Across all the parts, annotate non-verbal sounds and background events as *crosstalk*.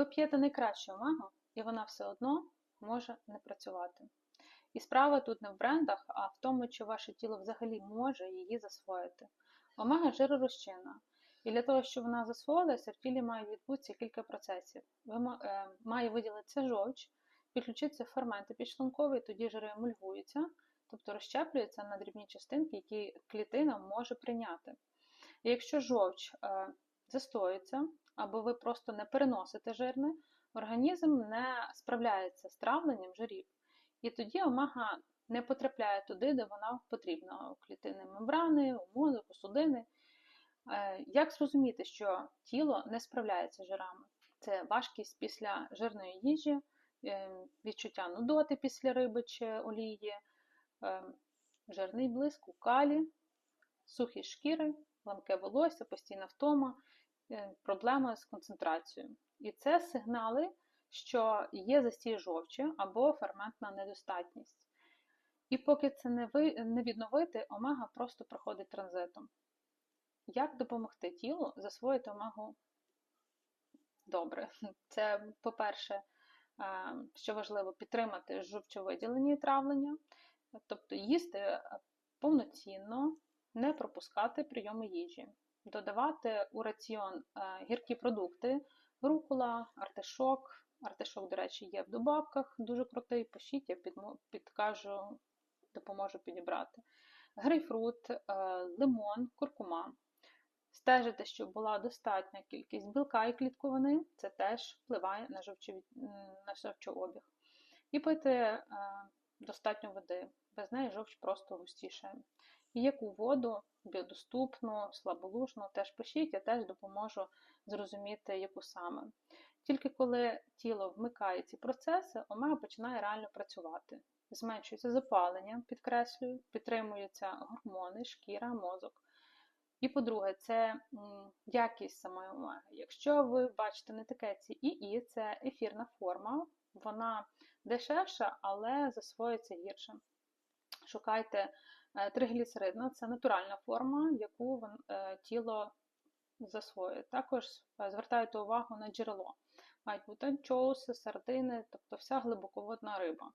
Ви п'єте найкращу омегу, і вона все одно може не працювати. І справа тут не в брендах, а в тому, чи ваше тіло взагалі може її засвоїти. Омега жиророзчинна. І для того, щоб вона засвоїлася, в тілі має відбутися кілька процесів. Ви е, має виділитися жовч, підключитися ферменти підшлункові, тоді жири емульгуються, тобто розщеплюються на дрібні частинки, які клітина може прийняти. І якщо жовч е, застоїться, або ви просто не переносите жирне, організм не справляється з травленням жирів. І тоді омега не потрапляє туди, де вона потрібна: у клітини мембрани, у мозок, у судини. Е, Як зрозуміти, що тіло не справляється з жирами? Це важкість після жирної їжі, е, відчуття нудоти після риби чи олії, е, жирний блиск у калі, сухі шкіри, ламке волосся, постійна втома, е, проблеми з концентрацією. І це сигнали, що є застій жовчі або ферментна недостатність. І поки це не, ви, не відновити, омега просто проходить транзитом. Як допомогти тілу засвоїти омегу добре? *laughs* Це, по-перше, е, що важливо, підтримати жовчовиділення і травлення, тобто їсти повноцінно, не пропускати прийоми їжі, додавати у раціон е, гіркі продукти, рукола, артишок. Артишок, до речі, є в добавках, дуже крутий. Пишіть, я підкажу, допоможу підібрати. Грейпфрут, е, лимон, куркума. Стежити, щоб була достатня кількість білка і клітковини, це теж впливає на, жовчові- на жовчообіг. І пити е, достатньо води, без неї жовч просто густіше. Яку воду біодоступну, слаболужну, теж пишіть, я теж допоможу зрозуміти, яку саме. Тільки коли тіло вмикає ці процеси, омега починає реально працювати. Зменшується запалення, підкреслюю, підтримуються гормони, шкіра, мозок. І по-друге, це якість самої омеги. Якщо ви бачите не таке ці ІІ, це ефірна форма, вона дешевша, але засвоюється гірше. Шукайте е, тригліцеридна, це натуральна форма, яку е, тіло засвоює. Також е, звертайте увагу на джерело. Мають бути анчоуси, сардини, тобто вся глибоководна риба.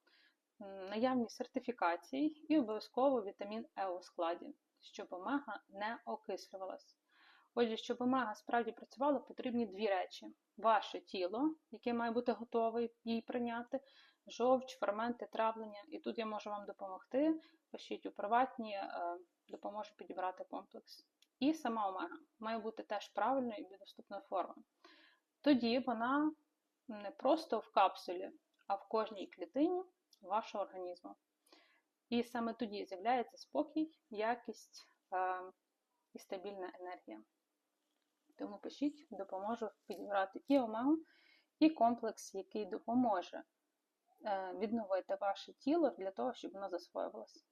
Наявність сертифікацій і обов'язково вітамін Е у складі, щоб омега не окислювалась. Отже, щоб омега справді працювала, потрібні дві речі: ваше тіло, яке має бути готове її прийняти, жовч, ферменти, травлення. І тут я можу вам допомогти. Пишіть у приватні, е, допоможу підібрати комплекс. І сама омега має бути теж правильною і доступною формою. Тоді вона не просто в капсулі, а в кожній клітині вашого організму. І саме тоді з'являється спокій, якість е, і стабільна енергія. Тому пишіть, допоможу підібрати і омегу, і комплекс, який допоможе відновити ваше тіло для того, щоб воно засвоювалося.